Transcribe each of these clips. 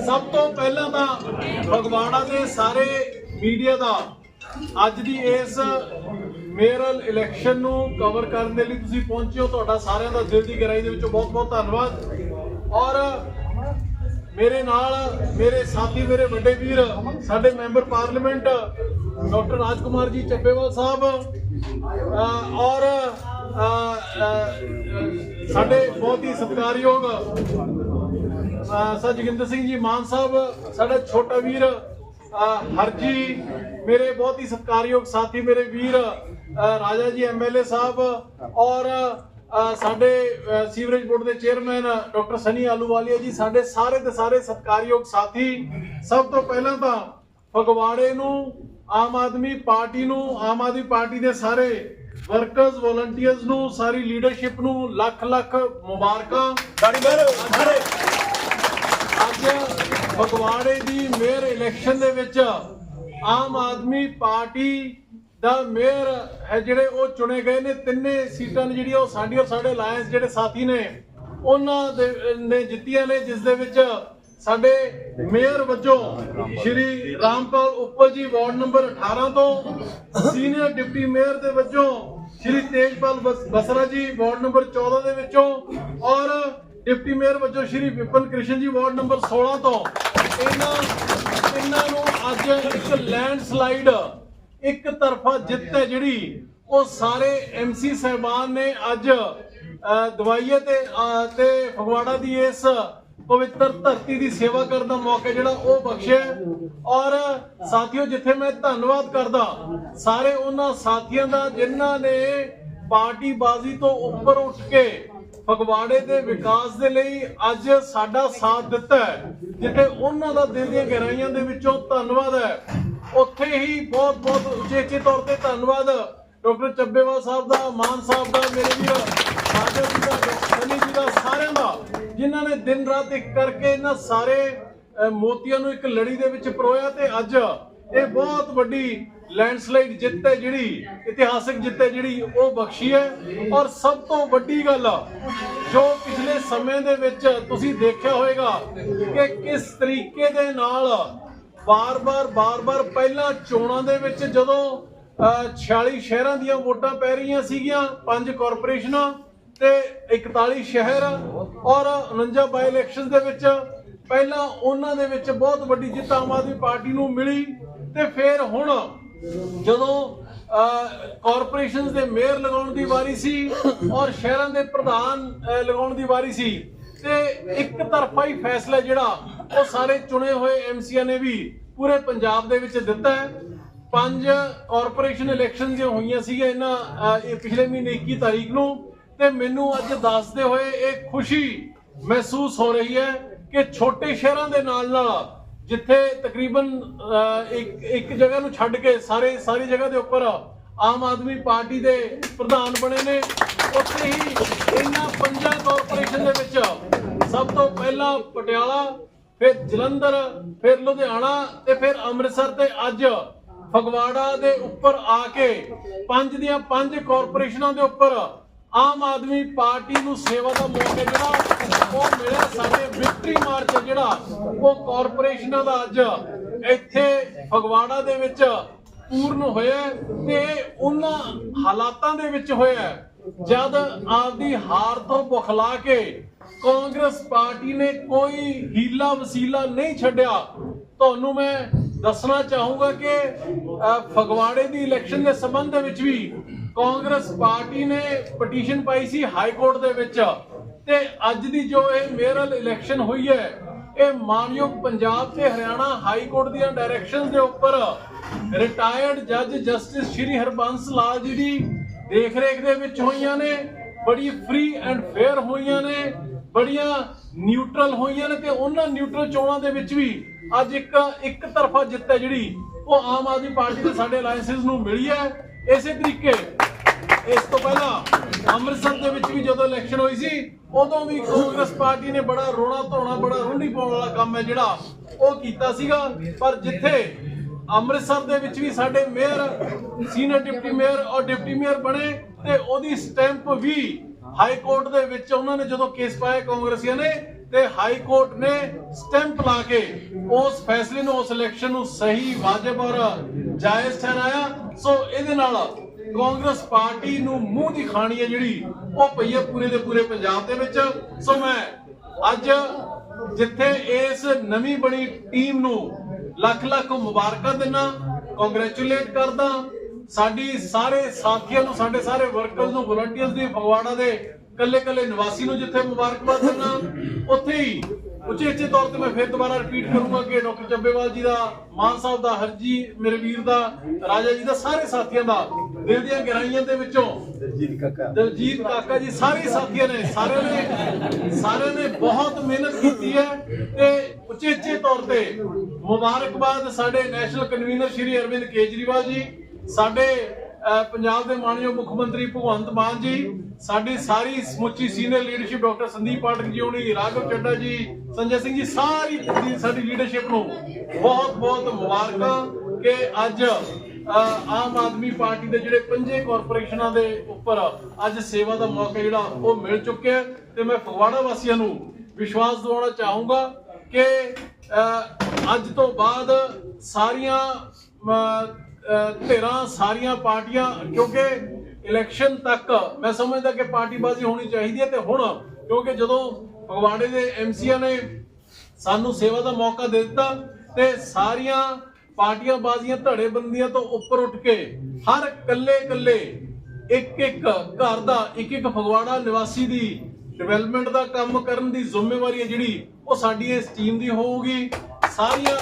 ਸਭ ਤੋਂ ਪਹਿਲਾਂ ਤਾਂ ਫਗਵਾੜਾ ਦੇ ਸਾਰੇ ਮੀਡੀਆ ਦਾ ਅੱਜ ਦੀ ਇਸ ਮੇਰਲ ਇਲੈਕਸ਼ਨ ਨੂੰ ਕਵਰ ਕਰਨ ਦੇ ਲਈ ਤੁਸੀਂ ਪਹੁੰਚੇ ਹੋ। ਤੁਹਾਡਾ ਸਾਰਿਆਂ ਦਾ ਦਿਲ ਦੀ ਗਹਿਰਾਈ ਦੇ ਵਿੱਚੋਂ ਬਹੁਤ-ਬਹੁਤ ਧੰਨਵਾਦ। ਔਰ ਮੇਰੇ ਨਾਲ ਮੇਰੇ ਸਾਥੀ, ਮੇਰੇ ਵੱਡੇ ਵੀਰ, ਸਾਡੇ ਮੈਂਬਰ ਪਾਰਲੀਮੈਂਟ ਡਾਕਟਰ ਰਾਜਕੁਮਾਰ ਜੀ ਚੱਬੇਵਾਲ ਸਾਹਿਬ ਔਰ ਸਾਡੇ ਬਹੁਤ ਹੀ ਸਤਿਕਾਰਯੋਗ ਸਰ ਜੋਗਿੰਦਰ ਸਿੰਘ ਜੀ, ਮਾਨ ਸਾਹਿਬ, ਸਾਡਾ ਛੋਟਾ ਵੀਰ ਹਰਜੀ, ਮੇਰੇ ਬਹੁਤ ਹੀ ਸਤਿਕਾਰਯੋਗ ਸਾਥੀ, ਮੇਰੇ ਵੀਰ ਰਾਜਾ ਜੀ ਐਮਐਲਏ ਸਾਹਿਬ ਔਰ ਸਾਡੇ ਸੀਵਰੇਜ ਬੋਰਡ ਦੇ ਚੇਅਰਮੈਨ ਡਾਕਟਰ ਸਨੀ ਆਲੂਵਾਲੀਆ ਜੀ, ਸਾਡੇ ਸਾਰੇ ਦੇ ਸਾਰੇ ਸਤਿਕਾਰਯੋਗ ਸਾਥੀ। ਸਭ ਤੋਂ ਪਹਿਲਾਂ ਤਾਂ ਫਗਵਾੜੇ ਨੂੰ, ਆਮ ਆਦਮੀ ਪਾਰਟੀ ਨੂੰ, ਆਮ ਆਦਮੀ ਪਾਰਟੀ ਦੇ ਸਾਰੇ ਵਰਕਰਸ, ਵਲੰਟੀਅਰਸ ਨੂੰ, ਸਾਰੀ ਲੀਡਰਸ਼ਿਪ ਨੂੰ ਲੱਖ ਲੱਖ ਮੁਬਾਰਕਾਂ ਸਾਰੇ ਅੱਜ ਫਗਵਾੜੇ ਦੀ ਮੇਅਰ ਇਲੈਕਸ਼ਨ ਦੇ ਵਿੱਚ ਆਮ ਆਦਮੀ ਪਾਰਟੀ ਦਾ ਮੇਅਰ ਹੈ ਜਿਹੜੇ ਉਹ ਚੁਣੇ ਗਏ ਨੇ, ਤਿੰਨੇ ਸੀਟਾਂ ਨੇ ਜਿਹੜੀਆਂ ਉਹ ਸਾਡੀ ਔਰ ਸਾਡੇ ਅਲਾਈਅੰਸ ਜਿਹੜੇ ਸਾਥੀ ਨੇ, ਉਹਨਾਂ ਦੇ, ਨੇ ਜਿੱਤੀਆਂ ਨੇ, ਜਿਸ ਦੇ ਵਿੱਚ ਸਾਡੇ ਮੇਅਰ ਵਜੋਂ ਸ਼੍ਰੀ ਰਾਮਪਾਲ ਉੱਪਲ ਜੀ ਵਾਰਡ ਨੰਬਰ 18 ਤੋਂ ਸੀਨੀਅਰ ਡਿਪਟੀ ਮੇਅਰ ਦੇ ਵਜੋਂ ਸ਼੍ਰੀ ਤੇਜਪਾਲ ਬਸਰਾ ਜੀ ਵਾਰਡ ਨੰਬਰ 14 ਦੇ ਵਿੱਚੋਂ ਔਰ ਡਿਪਟੀ ਮੇਅਰ ਵਜੋਂ ਸ਼੍ਰੀ ਵਿਪਨ ਕ੍ਰਿਸ਼ਨ ਜੀ ਵਾਰਡ ਨੰਬਰ 16 ਤੋਂ ਇਹਨਾਂ ਇਹਨਾਂ ਨੂੰ ਅੱਜ ਇੱਕ ਲੈਂਡਸਲਾਈਡ ਇੱਕ ਤਰਫਾ ਜਿੱਤ ਹੈ ਜਿਹੜੀ ਉਹ ਸਾਰੇ ਐਮਸੀ ਸਹਿਬਾਨ ਨੇ ਅੱਜ ਦਵਾਈਏ ਤੇ ਤੇ ਫਗਵਾੜਾ ਦੀ ਇਸ ਪਵਿੱਤਰ ਧਰਤੀ ਦੀ ਸੇਵਾ ਕਰਨ ਦਾ ਮੌਕਾ ਜਿਹੜਾ ਉਹ ਬਖਸ਼ਿਆ ਔਰ ਸਾਥੀਓ, ਜਿੱਥੇ ਮੈਂ ਧੰਨਵਾਦ ਕਰਦਾ, ਸਾਰੇ ਉਹਨਾਂ ਸਾਥੀਆਂ ਦਾ ਜਿਨ੍ਹਾਂ ਨੇ ਪਾਰਟੀ ਬਾਜ਼ੀ ਤੋਂ ਉੱਪਰ ਉੱਠ ਕੇ ਫਗਵਾੜੇ ਦੇ ਵਿਕਾਸ ਦੇ ਲਈ ਅੱਜ ਸਾਡਾ ਸਾਥ ਦਿੱਤਾ ਹੈ, ਜਿੱਥੇ ਉਹਨਾਂ ਦਾ ਦਿਲ ਦੀਆਂ ਗਹਿਰਾਈਆਂ ਦੇ ਵਿੱਚੋਂ ਧੰਨਵਾਦ ਹੈ। ਉੱਥੇ ਹੀ ਬਹੁਤ ਬਹੁਤ ਉਚੇਚੇ ਤੌਰ ਤੇ ਧੰਨਵਾਦ ਡਾਕਟਰ ਚੱਬੇਵਾਲ ਸਾਹਿਬ ਦਾ, ਮਾਨ ਸਾਹਿਬ ਦਾ, ਮੇਰੇ ਵੀਰ ਸਾਜਦ ਜੀ ਦਾ ਸਨੀ ਜੀ ਦਾ, ਸਾਰਿਆਂ ਦਾ, ਜਿਨ੍ਹਾਂ ਨੇ ਦਿਨ ਰਾਤ ਇੱਕ ਕਰਕੇ ਇਹਨਾਂ ਸਾਰੇ ਮੋਤੀਆਂ ਨੂੰ ਇੱਕ ਲੜੀ ਦੇ ਵਿੱਚ ਪਰੋਇਆ ਤੇ ਅੱਜ ਇਹ ਬਹੁਤ ਵੱਡੀ ਲੈਂਡਸਲਾਈਡ ਜਿੱਤ ਹੈ ਜਿਹੜੀ ਇਤਿਹਾਸਕ ਜਿੱਤ ਹੈ ਜਿਹੜੀ ਉਹ ਬਖਸ਼ੀ ਹੈ। ਔਰ ਸਭ ਤੋਂ ਵੱਡੀ ਗੱਲ ਆ, ਜੋ ਪਿਛਲੇ ਸਮੇਂ ਦੇ ਵਿੱਚ ਤੁਸੀਂ ਦੇਖਿਆ ਹੋਵੇਗਾ ਕਿ ਕਿਸ ਤਰੀਕੇ ਦੇ ਨਾਲ ਬਾਰ-ਬਾਰ ਬਾਰ-ਬਾਰ ਪਹਿਲਾਂ ਚੋਣਾਂ ਦੇ ਵਿੱਚ ਜਦੋਂ ਅਹ, 46 ਸ਼ਹਿਰਾਂ ਦੀਆਂ ਵੋਟਾਂ ਪੈ ਰਹੀਆਂ ਸੀਗੀਆਂ ਪੰਜ ਕਾਰਪੋਰੇਸ਼ਨਾਂ ਤੇ 41 ਸ਼ਹਿਰ ਔਰ 49 ਬਾਈ ਇਲੈਕਸ਼ਨ ਦੇ ਵਿੱਚ ਪਹਿਲਾਂ ਉਹਨਾਂ ਦੇ ਵਿੱਚ ਬਹੁਤ ਵੱਡੀ ਜਿੱਤ ਆਮ ਆਦਮੀ ਪਾਰਟੀ ਨੂੰ ਮਿਲੀ। ਤੇ ਫਿਰ ਹੁਣ ਜਦੋਂ ਕਾਰਪੋਰੇਸ਼ਨਸ ਦੇ ਮੇਅਰ ਲਗਾਉਣ ਦੀ ਵਾਰੀ ਸੀ ਔਰ ਸ਼ਹਿਰਾਂ ਦੇ ਪ੍ਰਧਾਨ ਲਗਾਉਣ ਦੀ ਵਾਰੀ ਸੀ, ਤੇ ਇੱਕ ਤਰਫਾ ਹੀ ਫੈਸਲਾ ਜਿਹੜਾ ਉਹ ਸਾਰੇ ਚੁਣੇ ਹੋਏ ਐਮਸੀਆਂ ਨੇ ਵੀ ਪੂਰੇ ਪੰਜਾਬ ਦੇ ਵਿੱਚ ਦਿੱਤਾ ਹੈ। ਪੰਜ ਕਾਰਪੋਰੇਸ਼ਨ ਇਲੈਕਸ਼ਨ ਜੋ ਹੋਈਆਂ ਸੀਗੀਆਂ ਇਹਨਾਂ ਇਹ ਪਿਛਲੇ ਮਹੀਨੇ 21 ਤਾਰੀਖ ਨੂੰ, ਤੇ ਮੈਨੂੰ ਅੱਜ ਦੱਸਦੇ ਹੋਏ ਇਹ ਖੁਸ਼ੀ ਮਹਿਸੂਸ ਹੋ ਰਹੀ ਹੈ ਕਿ ਛੋਟੇ ਸ਼ਹਿਰਾਂ ਦੇ ਨਾਲ ਨਾਲ ਜਿੱਥੇ ਤਕਰੀਬਨ ਇੱਕ ਇੱਕ ਜਗ੍ਹਾ ਨੂੰ ਛੱਡ ਕੇ ਸਾਰੇ, ਸਾਰੀ ਜਗ੍ਹਾ ਦੇ ਉੱਪਰ ਆਮ ਆਦਮੀ ਪਾਰਟੀ ਦੇ ਪ੍ਰਧਾਨ ਬਣੇ ਨੇ, ਉੱਥੇ ਹੀ ਇਹਨਾਂ ਪੰਜਾਂ ਕਾਰਪੋਰੇਸ਼ਨ ਦੇ ਵਿੱਚ ਸਭ ਤੋਂ ਪਹਿਲਾਂ ਪਟਿਆਲਾ, ਫਿਰ ਜਲੰਧਰ, ਫਿਰ ਲੁਧਿਆਣਾ ਤੇ ਫਿਰ ਅੰਮ੍ਰਿਤਸਰ ਤੇ ਅੱਜ ਫਗਵਾੜਾ ਦੇ ਉੱਪਰ ਆ ਕੇ ਪੰਜ ਦੀਆਂ ਪੰਜ ਕਾਰਪੋਰੇਸ਼ਨਾਂ ਦੇ ਉੱਪਰ ਆਮ ਆਦਮੀ ਪਾਰਟੀ ਨੂੰ ਸੇਵਾ ਦਾ ਮੌਕਾ ਜਿਹੜਾ ਉਹ ਮਿਲਿਆ ਸਾਡੇ ਵਿਕਟਰੀ ਮਾਰਚ ਜਿਹੜਾ, ਉਹ ਕਾਰਪੋਰੇਸ਼ਨਾਂ ਦਾ ਅੱਜ ਇੱਥੇ ਫਗਵਾੜਾ ਦੇ ਵਿੱਚ ਪੂਰਨ ਹੋਇਆ ਤੇ ਉਹਨਾਂ ਹਾਲਾਤਾਂ ਦੇ ਵਿੱਚ ਹੋਇਆ ਜਦ ਆਪਦੀ ਹਾਰ ਤੋਂ ਬੁਖਲਾ ਕੇ ਕਾਂਗਰਸ ਪਾਰਟੀ ਨੇ ਕੋਈ ਹੀਲਾ ਵਸੀਲਾ ਨਹੀਂ ਛੱਡਿਆ, ਤੁਹਾਨੂੰ ਮੈਂ ਦੱਸਣਾ ਚਾਹੂੰਗਾ ਕਿ ਫਗਵਾੜੇ ਦੀ ਇਲੈਕਸ਼ਨ ਦੇ ਸੰਬੰਧ ਦੇ ਵਿੱਚ ਵੀ ਕਾਂਗਰਸ ਪਾਰਟੀ ਨੇ ਪਟੀਸ਼ਨ ਪਾਈ ਸੀ ਹਾਈ ਕੋਰਟ ਦੇ ਵਿੱਚ ਤੇ ਅੱਜ ਦੀ ਜੋ ਇਹ ਮੇਅਰਲ ਇਲੈਕਸ਼ਨ ਹੋਈ ਹੈ, ਇਹ ਮਾਨਯੋਗ ਪੰਜਾਬ ਤੇ ਹਰਿਆਣਾ ਹਾਈ ਕੋਰਟ ਦੀਆਂ ਡਾਇਰੈਕਸ਼ਨਸ ਦੇ ਉੱਪਰ ਰਿਟਾਇਰਡ ਜੱਜ ਜਸਟਿਸ ਸ਼੍ਰੀ ਹਰਬੰਸ ਲਾਲ ਜੀ ਦੀ ਦੇਖ ਦੇ ਵਿੱਚ ਹੋਈਆਂ ਨੇ, ਬੜੀ ਫ੍ਰੀ ਐਂਡ ਫੇਅਰ ਹੋਈਆਂ ਨੇ, ਬੜੀਆਂ ਨਿਊਟਰਲ ਹੋਈਆਂ ਨੇ ਤੇ ਉਹਨਾਂ ਨਿਊਟਰਲ ਚੋਣਾਂ ਦੇ ਵਿੱਚ ਵੀ ਅੱਜ ਇੱਕ ਇੱਕ ਤਰਫਾ ਜਿੱਤ ਹੈ ਜਿਹੜੀ, ਉਹ ਆਮ ਆਦਮੀ ਪਾਰਟੀ ਦੇ ਸਾਡੇ ਅਲਾਈਅੰਸਸ ਨੂੰ ਮਿਲੀ ਹੈ। ਇਸੇ ਤਰੀਕੇ ਇਸ ਤੋਂ ਪਹਿਲਾਂ ਅੰਮ੍ਰਿਤਸਰ ਦੇ ਵਿੱਚ ਵੀ ਜਦੋਂ ਇਲੈਕਸ਼ਨ ਹੋਈ ਸੀ, ਉਦੋਂ ਵੀ ਕਾਂਗਰਸ ਪਾਰਟੀ ਨੇ ਬੜਾ ਰੋਣਾ ਧੋਣਾ, ਬੜਾ ਰੁੰਡੀ ਪਾਉਣ ਵਾਲਾ ਕੰਮ ਹੈ ਜਿਹੜਾ ਉਹ ਕੀਤਾ ਸੀਗਾ। ਪਰ ਜਿੱਥੇ ਅੰਮ੍ਰਿਤਸਰ ਦੇ ਵਿੱਚ ਵੀ ਸਾਡੇ ਮੇਅਰ ਸੀਨੀਅਰ ਡਿਪਟੀ ਮੇਅਰ ਔਰ ਡਿਪਟੀ ਮੇਅਰ ਬਣੇ ਤੇ ਉਹਦੀ ਸਟੈਂਪ ਵੀ ਹਾਈ ਕੋਰਟ ਦੇ ਵਿੱਚ ਉਹਨਾਂ ਨੇ ਜਦੋਂ ਕੇਸ ਪਾਇਆ ਕਾਂਗਰਸੀਆਂ ਨੇ ਤੇ ਹਾਈ ਕੋਰਟ ਨੇ ਸਟੈਂਪ ਲਾ ਕੇ ਉਸ ਫੈਸਲੇ ਨੂੰ, ਉਸ ਇਲੈਕਸ਼ਨ ਨੂੰ ਸਹੀ, ਵਾਜਬ ਔਰ ਜਾਇਜ਼ ਠਹਿਰਾਇਆ। ਸੋ ਇਹਦੇ ਨਾਲ ਕਾਂਗਰਸ ਪਾਰਟੀ ਨੂੰ ਮੂੰਹ ਦੀ ਖਾਣੀ ਹੈ ਜਿਹੜੀ, ਉਹ ਪਈ ਹੈ ਪੂਰੇ ਦੇ ਪੂਰੇ ਪੰਜਾਬ ਦੇ ਵਿੱਚ। ਸੋ ਮੈਂ ਅੱਜ ਜਿੱਥੇ ਇਸ ਨਵੀਂ ਬਣੀ ਟੀਮ ਨੂੰ ਲੱਖ ਲੱਖ ਮੁਬਾਰਕਾਂ ਦਿੰਦਾ ਕੰਗ੍ਰੈਚੁਲੇਟ ਕਰਦਾ, ਸਾਡੀ ਸਾਰੇ ਸਾਥੀਆਂ ਨੂੰ, ਸਾਡੇ ਸਾਰੇ ਵਰਕਰਸ ਨੂੰ ਵਲੰਟੀਅਰਸ ਦੀ ਫਗਵਾੜਾ ਦੇ ਕੱਲੇ ਕੱਲੇ ਨਿਵਾਸੀ ਨੂੰ ਜਿੱਥੇ ਮੁਬਾਰਕਬਾਦ ਦਿੰਦਾ ਉੱਥੇ ਹੀ ਉਚੇਚੇ ਤੌਰ ਤੇ ਮੈਂ ਫਿਰ ਦੁਬਾਰਾ ਰਿਪੀਟ ਕਰੂੰਗਾ ਕਿ ਡਾਕਟਰ ਚੱਬੇਵਾਲ ਜੀ ਦਾ ਮਾਨ ਸਾਹਿਬ ਦਾ ਹਰਜੀ ਮੇਰੇ ਵੀਰ ਦਾ ਰਾਜਾ ਜੀ ਦਾ ਸਾਰੇ ਸਾਥੀਆਂ ਦਾ ਦਿਲ ਦੀਆਂ ਗਹਿਰਾਈਆਂ ਦੇ ਵਿੱਚੋਂ ਦਲਜੀਤ ਕਾਕਾ। ਦਲਜੀਤ ਕਾਕਾ ਜੀ ਸਾਰੇ ਸਾਥੀਆਂ ਨੇ ਸਾਰਿਆਂ ਨੇ ਸਾਰਿਆਂ ਨੇ ਬਹੁਤ ਮਿਹਨਤ ਕੀਤੀ ਹੈ ਤੇ ਉਚੇਚੇ ਤੌਰ ਤੇ ਮੁਬਾਰਕਬਾਦ ਸਾਡੇ ਨੈਸ਼ਨਲ ਕਨਵੀਨਰ ਸ਼੍ਰੀ ਅਰਵਿੰਦ ਕੇਜਰੀਵਾਲ ਜੀ ਸਾਡੇ ਪੰਜਾਬ ਦੇ ਮਾਨਯੋਗ ਮੁੱਖ ਮੰਤਰੀ ਭਗਵੰਤ ਮਾਨ ਜੀ, ਸਾਡੀ ਸਾਰੀ ਸਮੁੱਚੀ senior leadership doctor Sandeep Pathak ji ਹੋਣੀ, ਰਾਘਵ ਚੱਡਾ ਜੀ, ਸੰਜੇ ਸਿੰਘ ਜੀ, ਸਾਰੀ ਸਾਡੀ ਲੀਡਰਸ਼ਿਪ ਨੂੰ ਬਹੁਤ ਬਹੁਤ ਮੁਬਾਰਕਾਂ ਕਿ ਅੱਜ ਆਮ ਆਦਮੀ ਪਾਰਟੀ ਦੇ ਜਿਹੜੇ ਪੰਜੇ ਕਾਰਪੋਰੇਸ਼ਨਾਂ ਦੇ ਉੱਪਰ ਅੱਜ ਸੇਵਾ ਦਾ ਮੌਕਾ ਜਿਹੜਾ ਉਹ ਮਿਲ ਚੁੱਕਿਆ ਤੇ ਮੈਂ ਫਗਵਾੜਾ ਵਾਸੀਆਂ ਨੂੰ ਵਿਸ਼ਵਾਸ ਦਿਵਾਉਣਾ ਚਾਹੂੰਗਾ ਕਿ ਅੱਜ ਤੋਂ ਬਾਅਦ ਸਾਰੀਆਂ ਧਿਰਾਂ ਸਾਰੀਆਂ ਪਾਰਟੀਆਂ, ਕਿਉਂਕਿ ਇਲੈਕਸ਼ਨ ਤੱਕ ਮੈਂ ਸਮਝਦਾ ਕਿ ਪਾਰਟੀਬਾਜ਼ੀ ਹੋਣੀ ਚਾਹੀਦੀ ਹੈ ਤੇ ਹੁਣ, ਕਿਉਂਕਿ ਜਦੋਂ ਫਗਵਾੜੇ ਦੇ ਐਮਸੀਆ ਨੇ ਸਾਨੂੰ ਸੇਵਾ ਦਾ ਮੌਕਾ ਦੇ ਦਿੱਤਾ ਤੇ ਸਾਰੀਆਂ ਪਾਰਟੀਆਂ ਬਾਜ਼ੀਆਂ ਧੜੇ ਤੋਂ ਉੱਪਰ ਉੱਠ ਕੇ ਹਰ ਕੱਲੇ ਕੱਲੇ ਇੱਕ ਇੱਕ ਘਰ ਦਾ ਇੱਕ ਇੱਕ ਫਗਵਾੜਾ ਨਿਵਾਸੀ ਦੀ ਡਿਵੈਲਪਮੈਂਟ ਦਾ ਕੰਮ ਕਰਨ ਦੀ ਜ਼ਿੰਮੇਵਾਰੀ ਹੈ ਜਿਹੜੀ ਉਹ ਸਾਡੀ ਇਸ ਟੀਮ ਦੀ ਹੋਊਗੀ। ਸਾਰੀਆਂ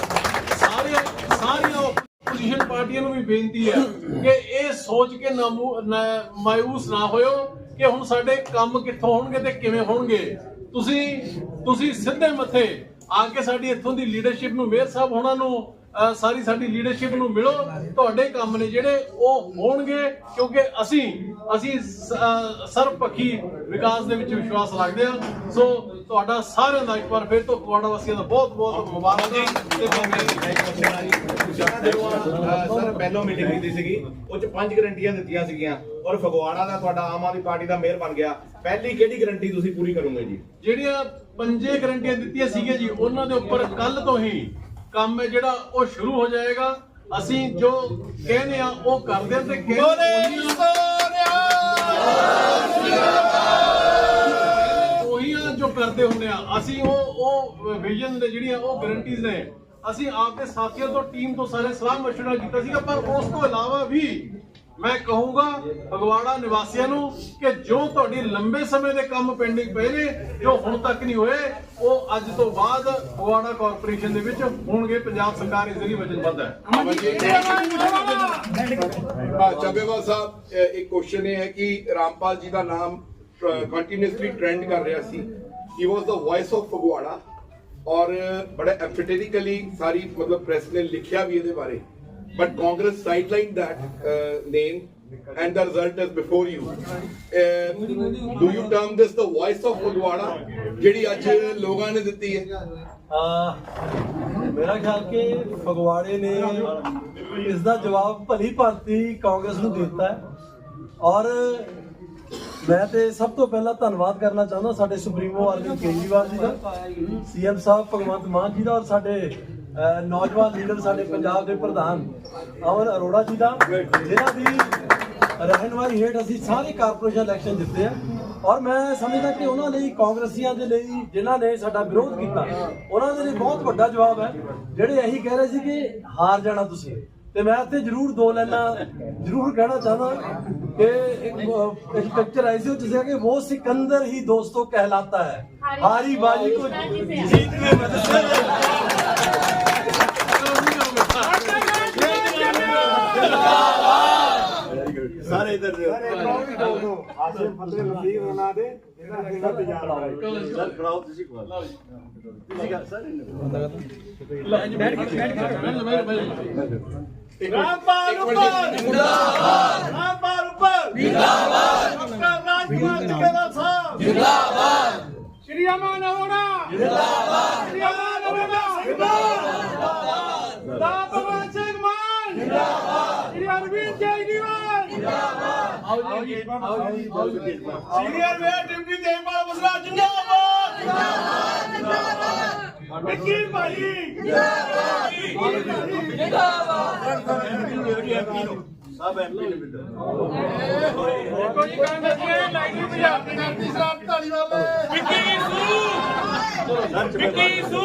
ਸਾਰੀਆਂ ਸਾਰੀਆਂ ਪੋਜੀਸ਼ਨ ਪਾਰਟੀਆਂ ਨੂੰ ਵੀ ਬੇਨਤੀ ਹੈ ਕਿ ਇਹ ਸੋਚ ਕੇ ਨਾ ਨਾ- ਮਾਯੂਸ ਨਾ ਹੋਇਓ ਕਿ ਹੁਣ ਸਾਡੇ ਕੰਮ ਕਿੱਥੋਂ ਹੋਣਗੇ ਤੇ ਕਿਵੇਂ ਹੋਣਗੇ। ਤੁਸੀਂ ਤੁਸੀਂ ਸਿੱਧੇ ਮੱਥੇ ਆ ਕੇ ਸਾਡੀ ਇੱਥੋਂ ਦੀ ਲੀਡਰਸ਼ਿਪ ਨੂੰ, ਮੇਅਰ ਸਾਹਿਬ ਹੋਣਾ ਨੂੰ ਸਾਰੀ ਸਾਡੀ ਲੀਡਰਸ਼ਿਪ ਨੂੰ ਮਿਲੋ, ਤੁਹਾਡੇ ਕੰਮ ਨੇ ਜਿਹੜੇ ਉਹ ਹੋਣਗੇ, ਕਿਉਂਕਿ ਅਸੀਂ ਅਸੀਂ ਸ- ਅਹ ਵਿਕਾਸ ਦੇ ਵਿੱਚ ਵਿਸ਼ਵਾਸ ਰੱਖਦੇ ਹਾਂ। ਸੋ ਤੁਹਾਡਾ ਸਾਰਿਆਂ ਦਾ ਇੱਕ ਵਾਰ ਫਿਰ ਤੋਂ ਕੁਆੜਾ ਵਾਸੀਆਂ ਦਾ ਬਹੁਤ ਬਹੁਤ ਮੁਬਾਰਕਾਂ ਤੇ ਸਰ, ਪਹਿਲੋਂ ਮੀਟਿੰਗ ਕੀਤੀ ਸੀਗੀ, ਉਹ ਚ ਪੰਜ ਗਰੰਟੀਆਂ ਦਿੱਤੀਆਂ ਸੀਗੀਆਂ। ਔਰ ਫਗਵਾੜਾ ਦਾ ਤੁਹਾਡਾ ਆਮ ਆਦਮੀ ਪਾਰਟੀ ਦਾ ਮੇਅਰ ਬਣ ਗਿਆ। ਪਹਿਲੀ ਕਿਹੜੀ ਗਰੰਟੀ ਤੁਸੀਂ ਪੂਰੀ ਕਰੋਗੇ ਜੀ? ਜਿਹੜੀਆਂ ਪੰਜੇ ਗਰੰਟੀਆਂ ਦਿੱਤੀਆਂ ਸੀਗੀਆਂ ਜੀ, ਉਹਨਾਂ ਦੇ ਉੱਪਰ ਕੱਲ ਤੋਂ ਹੀ ਕੰਮ ਹੈ ਜਿਹੜਾ ਉਹ ਸ਼ੁਰੂ ਹੋ ਜਾਏਗਾ। ਅਸੀਂ ਜੋ ਕਹਿੰਦੇ ਆ ਉਹ ਕਰਦੇ ਤੇ ਉਹੀ ਆ। ਜੋ ਕਰਦੇ ਹੁੰਦੇ ਆ। ਅਸੀਂ ਉਹ ਉਹ ਵਿਜ਼ਨ ਦੇ ਜਿਹੜੀਆਂ ਉਹ ਗਰੰਟੀਜ਼ ਨੇ ਅਸੀਂ ਆਪਦੇ ਸਾਥੀਆਂ ਤੋਂ ਟੀਮ ਤੋਂ ਸਾਰੇ ਸਲਾਹ ਮਸ਼ਵਰਾ ਕੀਤਾ ਸੀਗਾ ਪਰ ਉਸ ਤੋਂ ਇਲਾਵਾ ਵੀ ਮੈਂ ਕਹੂੰਗਾ ਫਗਵਾੜਾ ਨਿਵਾਸੀਆਂ ਨੂੰ ਕਿ ਜੋ ਤੁਹਾਡੀ ਲੰਬੇ ਸਮੇਂ ਦੇ ਕੰਮ ਪੈਂਡਿੰਗ ਪਏ ਨੇ, ਜੋ ਹੁਣ ਤੱਕ ਨਹੀਂ ਹੋਏ, ਉਹ ਅੱਜ ਤੋਂ ਬਾਅਦ ਫਗਵਾੜਾ ਕਾਰਪੋਰੇਸ਼ਨ ਦੇ ਵਿੱਚ ਹੋਣਗੇ, ਪੰਜਾਬ ਸਰਕਾਰ ਇਸ ਲਈ ਵਚਨਬੱਧ ਹੈ। ਚੱਬੇਵਾਲ ਸਾਹਿਬ ਇੱਕ ਕੁਐਸਚਨ ਇਹ ਹੈ ਕਿ ਰਾਮਪਾਲ ਜੀ ਦਾ ਨਾਮ ਕੰਟੀਨਿਊਸਲੀ ਟ੍ਰੈਂਡ ਕਰ ਰਿਹਾ ਸੀ। He was the voice of Phagwara ਔਰ ਬੜਾ ਐਮਫੈਟਿਕਲੀ ਸਾਰੀ ਮਤਲਬ ਪ੍ਰੈਸ ਨੇ ਲਿਖਿਆ ਵੀ ਇਹਦੇ ਬਾਰੇ। But Congress sideline that name and the result is before you. Uh, do you term this the voice of Phagwara ਜਿਹੜੀ ਅੱਜ ਲੋਕਾਂ ਨੇ ਦਿੱਤੀ ਹੈ ਮੇਰਾ ਖਿਆਲ ਕਿ ਫਗਵਾੜੇ ਨੇ ਇਸ ਦਾ ਜਵਾਬ ਭਲੀ ਭਾਂਤੀ ਕਾਂਗਰਸ ਨੂੰ ਦਿੱਤਾ ਹੈ ਔਰ ਮੈਂ ਤੇ ਸਭ ਤੋਂ ਪਹਿਲਾਂ ਧੰਨਵਾਦ ਕਰਨਾ ਚਾਹੁੰਦਾ ਸਾਡੇ ਸੁਪਰੀਮੋ ਅਰਵਿੰਦ ਕੇਜਰੀਵਾਲ ਜੀ ਦਾ ਸੀਐਮ ਸਾਹਿਬ ਭਗਵੰਤ ਮਾਨ ਜੀ ਦਾ ਔਰ ਸਾਡੇ ਨੌਜਵਾਨ ਲੀਡਰ ਸਾਡੇ ਪੰਜਾਬ ਦੇ ਪ੍ਰਧਾਨ ਅਮਨ ਅਰੋੜਾ ਜੀ ਦਾ ਜਿਨ੍ਹਾਂ ਦੀ ਰਹਿਨਮਾਈ ਹੇਠ ਅਸੀਂ ਸਾਰੇ ਕਾਰਪੋਰੇਸ਼ਨ ਇਲੈਕਸ਼ਨ ਜਿੱਤੇ ਆ। ਔਰ ਮੈਂ ਸਮਝਦਾ ਕਿ ਉਹਨਾਂ ਲਈ ਕਾਂਗਰਸੀਆਂ ਦੇ ਲਈ ਜਿਨ੍ਹਾਂ ਨੇ ਸਾਡਾ ਵਿਰੋਧ ਕੀਤਾ ਉਹਨਾਂ ਦੇ ਲਈ ਬਹੁਤ ਵੱਡਾ ਜਵਾਬ ਹੈ। ਜਿਹੜੇ ਇਹੀ ਕਹਿ ਰਹੇ ਸੀ ਕਿ ਹਾਰ ਜਾਣਾ ਤੁਸੀਂ। ਤੇ ਮੈਂ ਤੇ ਜ਼ਰੂਰ ਦੋ ਲੈਣਾ ਜ਼ਰੂਰ ਕਹਿਣਾ ਚਾਹਦਾ ਕਿ ਇੱਕ ਪਿਕਚਰ ਆਈ ਸੀ ਉਹ ਜਿਸ ਕਿ ਉਹ ਸਿਕੰਦਰ ਹੀ ਦੋਸਤੋ ਕਹਿਲਾਤਾ ਹੈ। ਹਾਰੀ ਬਾਜੀ ਕੋ ਜੀਤ ਮੇ ਮਦਦ ਸਾਰੇ ਇਧਰ ਦੇ ਆਸੇ ਫਤਿਹ ਨਸੀਬ ਉਹਨਾਂ ਦੇ ਇਹਦਾ ਇਹਦਾ ਤਜਰਬਾ ਸਰ ਖੜਾਓ ਤੁਸੀਂ ਖੜਾਓ। ਤੁਸੀਂ ਕਰ ਸਰ ਰਾਮਪਾਲ ਉੱਪਰ ਜਿੰਦਾਬਾਦ ਰਾਮਪਾਲ ਉੱਪਰ। ਜਿੰਦਾਬਾਦ ਡਾਕਟਰ ਰਾਜਕੁਮਾਰ ਟਿਕੇਦਾਰ ਸਾਹਿਬ ਜਿੰਦਾਬਾਦ ਸ਼੍ਰੀ ਅਮਨ ਅਰੋੜਾ। ਜਿੰਦਾਬਾਦ ਸ਼੍ਰੀ ਅਮਨ ਅਰੋੜਾ। ਜਿੰਦਾਬਾਦ। ਦਾ ਭਗਵਾਨ ਸਿੰਘ ਮਾਨ। ਜਿੰਦਾਬਾਦ ਸ਼੍ਰੀ ਜਿੰਦਾਬਾਦ ਆਓ ਜੀ। ਆਓ ਜੀ। ਜੀ। Senior mayor deputy Tejpal Basra ਜਿੰਦਾਬਾਦ। ਜਿੰਦਾਬਾਦ। ਜਿੰਦਾਬਾਦ। ਵਿੱਕੀ ਭਾਈ ਕੋਈ ਕੰਮ ਨਹੀਂ ਲਾਈਨ ਪੰਜਾਬ ਦੀ ਧਰਤੀ ਸਾਹਿਬ ਢਾਲੀਵਾਲ ਵਿੱਕੀ ਸੂ। ਵਿੱਕੀ ਸੂ।